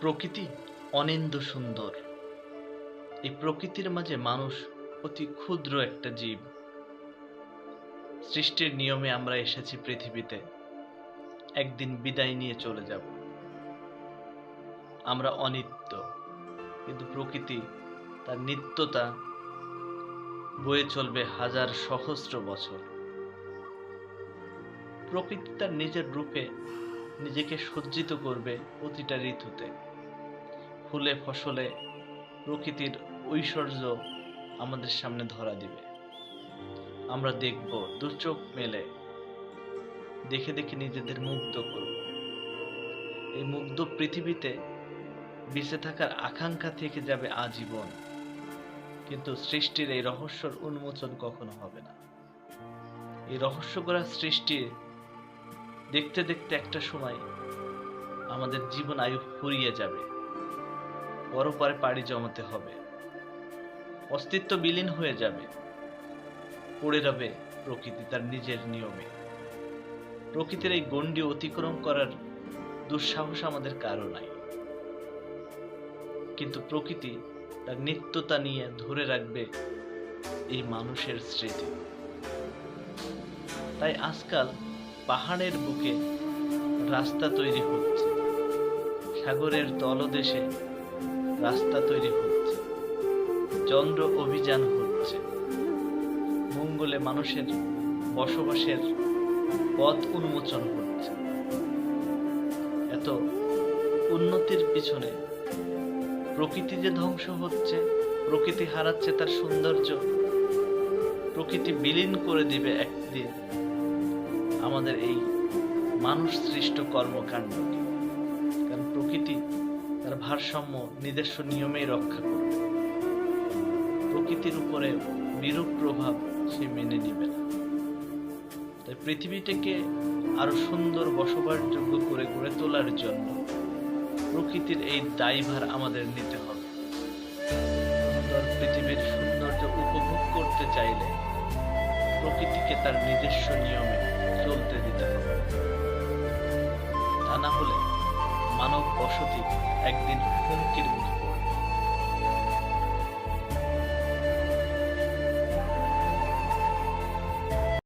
প্রকৃতি অনিন্দ সুন্দর। এই প্রকৃতির মাঝে মানুষ অতি ক্ষুদ্র একটা জীব। সৃষ্টির নিয়মে আমরা এসেছি পৃথিবীতে। একদিন বিদায় নিয়ে চলে যাব। আমরা অনিত্য, কিন্তু প্রকৃতি তার নিত্যতা বয়ে চলবে হাজার সহস্র বছর। প্রকৃতি তার নিজের রূপে নিজেকে সজ্জিত করবে প্রতিটা ঋতুতে। ফুলে, ফসলে প্রকৃতির ঐশ্বর্য আমাদের সামনে ধরা দিবে। আমরা দেখব দু চোখ মেলে। দেখে দেখে নিজেদের মুগ্ধ করব। এই মুগ্ধ পৃথিবীতে বেঁচে থাকার আকাঙ্ক্ষা থেকে যাবে আজীবন। কিন্তু সৃষ্টির এই রহস্যর উন্মোচন কখনো হবে না। এই রহস্য করা সৃষ্টি দেখতে দেখতে একটা সময় আমাদের জীবন আয়ু ফুরিয়ে যাবে। পরপারে পাড়ি জমাতে হবে। অস্তিত্ব বিলীন হয়ে যাবে। পড়ে যাবে প্রকৃতি তার নিজের নিয়মে। প্রকৃতির এই গণ্ডি অতিক্রম করার দুঃসাহস আমাদের কারও নাই। কিন্তু প্রকৃতি তার নিত্যতা নিয়ে ধরে রাখবে এই মানুষের স্মৃতি। তাই আজকাল পাহাড়ের বুকে রাস্তা তৈরি হচ্ছে। সাগরের তলদেশে রাস্তা তৈরি হচ্ছে। চন্দ্র অভিযান হচ্ছে। মঙ্গলে মানুষের বসবাসের পথ উন্মোচন হচ্ছে। এত উন্নতির পিছনে প্রকৃতি যে ধ্বংস হচ্ছে, প্রকৃতি হারাচ্ছে তার সৌন্দর্য প্রকৃতি বিলীন করে দিবে একদিন। আমাদের এই মানুষ সৃষ্ট কর্মকাণ্ডকে কারণ প্রকৃতি তার ভারসাম্য নিজস্ব নিয়মেই রক্ষা করবে। প্রকৃতির উপরে বিরূপ প্রভাব সে মেনে নিবে না। তাই পৃথিবীটাকে আরও সুন্দর বসবাসযোগ্য করে গড়ে তোলার জন্য প্রকৃতির এই দায়ভার আমাদের নিতে হবে। পৃথিবীর সৌন্দর্য উপভোগ করতে চাইলে প্রকৃতিকে তার নিজস্ব নিয়মে হবে তা না হলে মানব বসতি একদিন হুমকির মুখে